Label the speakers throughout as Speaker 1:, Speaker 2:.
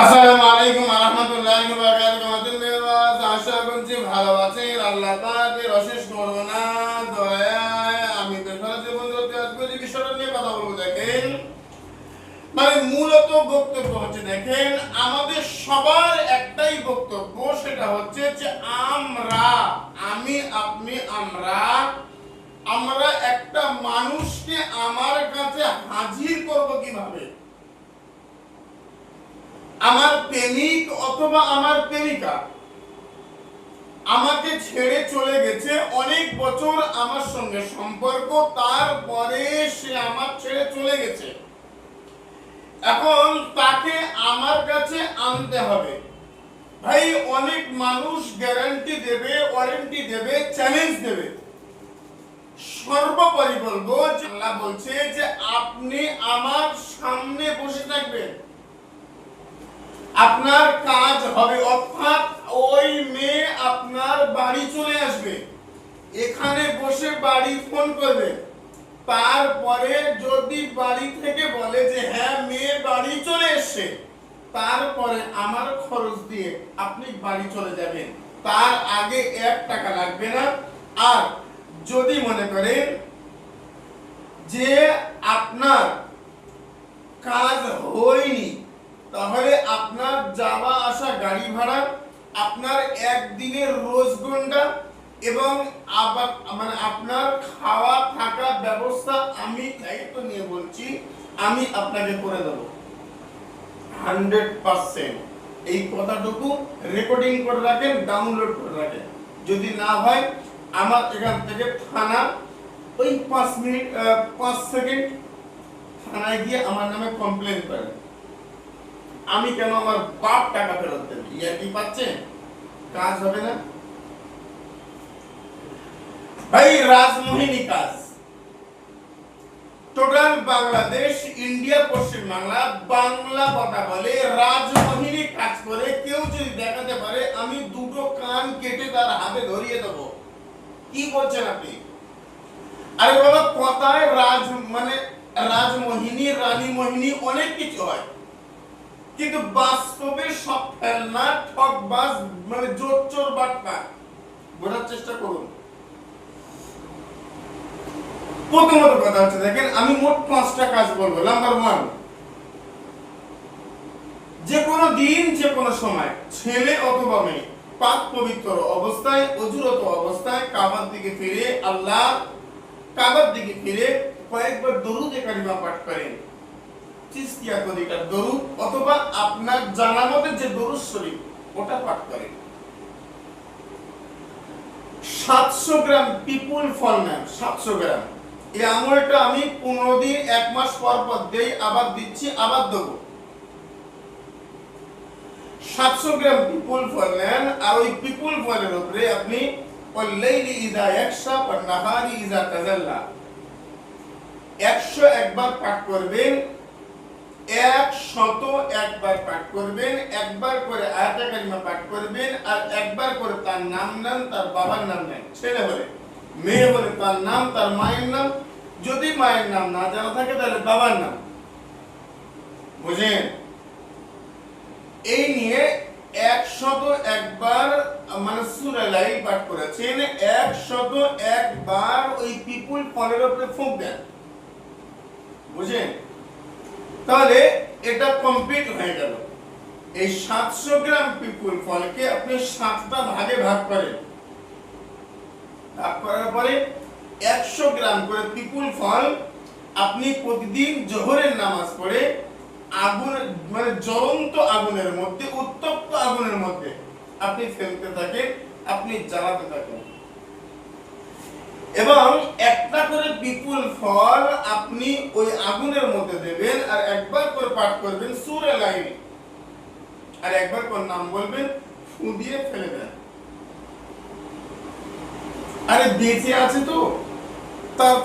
Speaker 1: আসসালামু আলাইকুম ওয়া ওয়া বারাকাতুহু। আলহামদুলিল্লাহ আশা করছি ভালো আছেন। আল্লাহ পাকের অশেষ করুণা, দয়ায় আমি তো সরাসরি বন্ধুত্ব আজকে যে বিষয়টা নিয়ে কথা বলব, দেখেন। মানে মূলত বক্তব্য হচ্ছে, দেখেন, আমাদের সবার একটাই বক্তব্য, সেটা হচ্ছে যে আমরা, আমি, আপনি, আমরা আমরা একটা মানুষকে আমার কাছে হাজির করব কীভাবে? আমার প্রেমিক অথবা আমার প্রেমিকা আমাকে ছেড়ে চলে গেছে অনেক বছর আমার সঙ্গে সম্পর্ক, তারপরে সে আমার ছেড়ে চলে গেছে। এখন তাকে আমার কাছে আনতে হবে। ভাই, অনেক মানুষ গ্যারান্টি দেবে ওয়ারেন্টি দেবে চ্যালেঞ্জ দেবে। সর্বোপরি বলব আল্লাহ বলছে যে আপনি আমার সামনে বসে থাকবেন। আপনার কাজ হবে, অর্থাৎ ওই মেয়ে আপনার বাড়ি চলে আসবে। এখানে বসে বাড়ি ফোন করবে। তারপরে যদি বাড়ি থেকে বলে যে হ্যাঁ মেয়ে বাড়ি চলে এসছে। তারপরে আমার খরচ দিয়ে আপনি বাড়ি চলে যাবেন। তার আগে এক টাকা লাগবে না। আর যদি মনে করেন যে আপনার কাজ হয়নি তাহলে আপনার যাওয়া আসা গাড়ি ভাড়া, আপনার একদিনের রোজগন্ডা এবং আবার মানে আপনার খাওয়া থাকা ব্যবস্থা আমি দায়িত্ব নিয়ে বলছি, আমি আপনাকে করে দেবো। Hundred percent. এই কথাটুকু রেকর্ডিং করে রাখেন, ডাউনলোড করে রাখেন। যদি না হয়, আমার এখান থেকে থানা, ওই পাঁচ মিনিট পাঁচ সেকেন্ড থানায় গিয়ে আমার নামে কমপ্লেন করেন। আমি কেন আমার বাপ টাকা ফেরত দেবে? ইয়া কি পাচ্ছেন কাজ হবে না? ভাই, রাজমোহিনী কাজ। টোটাল বাংলাদেশ, ইন্ডিয়া পশ্চিম বাংলা বাংলা কথা বলে রাজমোহিনী কাজ করে। কেউ যদি দেখাতে পারে, আমি দুটো কান কেটে তার হাতে ধরিয়ে দেবো। কি বলছেন আপনি? আরে বাবা, কথায় রাজ মানে রাজমোহিনী রানী মোহিনী অনেক কিছু হয়। কিন্তু বাস্তবে সব ফেলনা ঠকবাজ মানে জোর, চোর বাটপা বোঝার চেষ্টা করুন। প্রথমত কথা হচ্ছে, দেখেন, আমি মোট পাঁচটা কাজ বলব নাম্বার ওয়ান যে কোনো দিন যে কোনো সময়, ছেলে অথবা মেয়ে, পাক পবিত্র অবস্থায়, অজুরত অবস্থায়, কাবার দিকে ফিরে, আল্লাহ কাবার দিকে ফিরে কয়েকবার দরুদে কারিমা পাঠ করেন। চিস্তিয়া তরিকার দরুদ অথবা আপনার জানা মতে যে দরুদ শরীফ ওটা পাঠ করেন সাতশো গ্রাম পিপুল ফল নেন, সাতশো গ্রাম। এই আমলটা আমি পনেরো দিন, এক মাস পর পর দেই, আবার দিচ্ছি, আবার দেবো। সাতশো গ্রাম পিপুল ফল নেন, আর ওই পিপুল ফলের উপরে আপনি ইযা ইয়াকশা ওয়ান নাহারি ইযা তাজাল্লা। একশো একবার পাঠ করবেন এক শত একবার পাঠ করবেন, একবার করে আয়াতে কারিমা পাঠ করবেন আর একবার করে তার নাম নেন, তার বাবার নাম নেন। ছেলে হলে, মেয়ে হলে তার নাম, তার মায়ের নাম। যদি মায়ের নাম না জানা থাকে তাহলে বাবার নাম। বুঝেন এই নিয়ে একশত একবার মানে সুরা লাইল পাঠ করেছেন, একশত একবার ওই পিপুল ফলের উপরে ফুঁক দেন। বুঝেন তাহলে এটা কমপ্লিট হয়ে গেল। এই সাতশো গ্রাম পিপুল ফলকে আপনি সাতটা ভাগে ভাগ করেন। ভাগ করার পরে একশো গ্রাম করে পিপুল ফল আপনি প্রতিদিন জোহরের নামাজ পড়ে আগুন মানে জ্বলন্ত আগুনের মধ্যে, উত্তপ্ত আগুনের মধ্যে আপনি ফেলতে থাকেন, আপনি জ্বালাতে থাকেন। এবং একটা করে বিপুল ফল আপনি ওই আগুনের মধ্যে দেবেন আর একবার করে পাঠ করবেন সুরে লাইন আর একবার করে নাম বলবেন ফু ফেলে দেন। আরে বেঁচে আছে তো? তার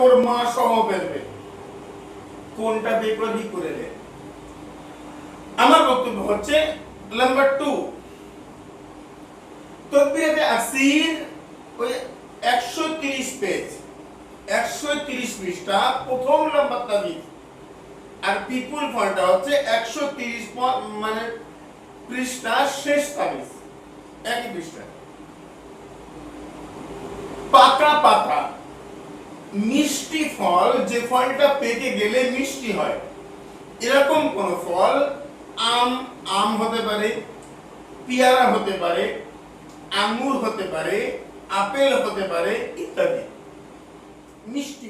Speaker 1: ওর মা সহ ফেলবে। কোনটা করে আমার বক্তব্য হচ্ছে নাম্বার টু তকবিরাতে আসির, ওই একশো তিরিশ পেজ একশো তিরিশ পৃষ্ঠা, প্রথম নাম্বার তাবিজ আর পিপুল ফলটা হচ্ছে একশো তিরিশ মানে পৃষ্ঠা শেষ তাবিজ একই পৃষ্ঠা। পাকা পাতা, মিষ্টি ফল, যে ফলটা পেকে গেলে মিষ্টি হয়, এরকম কোন ফল, আম আম হতে পারে, পেয়ারা হতে পারে আঙ্গুর হতে পারে আপেল হতে পারে ইত্যাদি। মিষ্টি